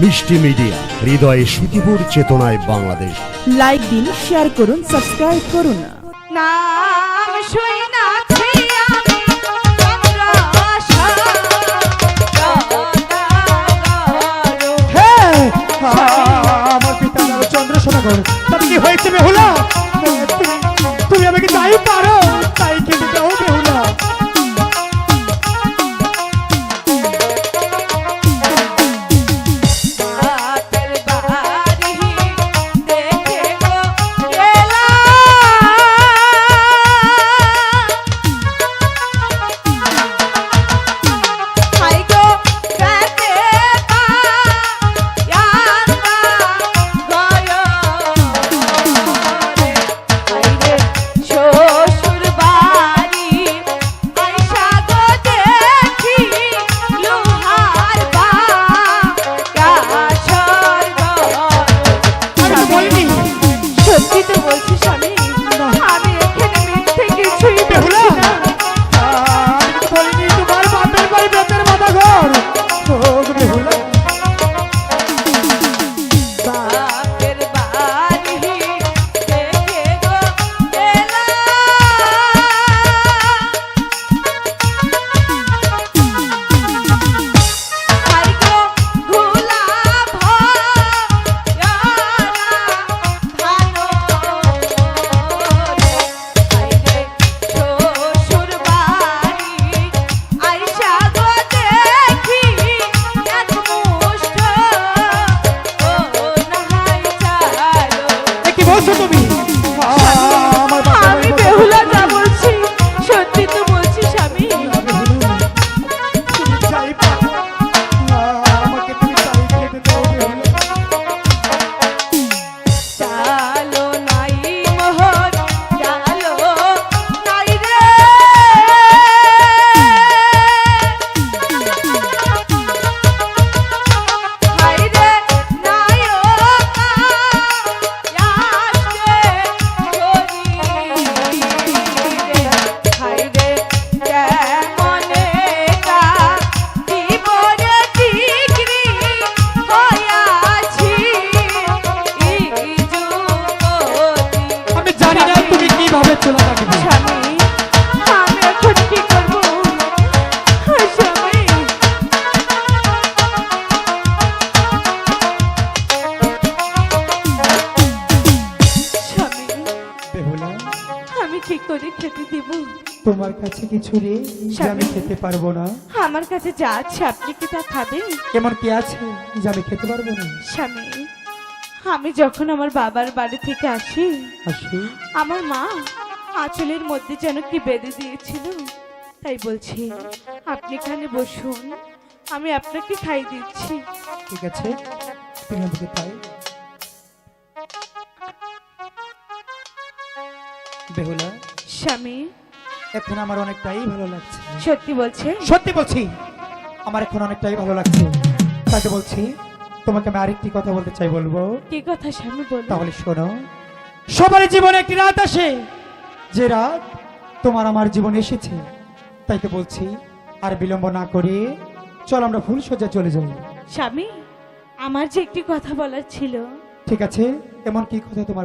মিষ্টি মিডিয়া হৃদয়ে সুখীপুর চেতনায় বাংলাদেশ। লাইক দিন শেয়ার করুন সাবস্ক্রাইব করুন। নাম শুই। হ্যাঁ আমার পিতা নাম চন্দ্রশোনাগর কি হয়েছে বেহুলা তুমি- তুমি আমাকে তাই পারো? সত্যি তো বলছি করে খেতে দিব। তোমার কাছে কিছু রে যে আমি খেতে পারব না? আমার কাছে যা আছে আপনি কি তা খাবেন? কেমন কি আছে যে আমি খেতে পারব না? স্বামী আমি যখন আমার বাবার বাড়ি থেকে আসি আসি? আমার মা আঁচলের মধ্যে যেন কি বেঁধে দিয়েছিল তাই বলছি আপনি এখানে বসুন আমি আপনাকে খাই দিচ্ছি। ঠিক আছে তুমি আমাকে তাই বেহুলা স্বামী এখন আমার অনেকটাই ভালো লাগছে। সত্যি বলছে? সত্যি বলছি আমার এখন অনেকটাই ভালো লাগছে। তাকে বলছি তোমাকে আমি আরেকটি কথা বলতে চাই বলব? কি কথা স্বামী বল তাহলে শোনো সবার জীবনে একটি রাত আসে। যে রাত তোমার আমার জীবনে এসেছে তাই তো বলছি আর বিলম্ব না করে চল আমরা ফুল সজ্জা চলে যাই। স্বামী আমার যে একটি কথা বলার ছিল। ঠিক আছে এমন কি কথা তোমার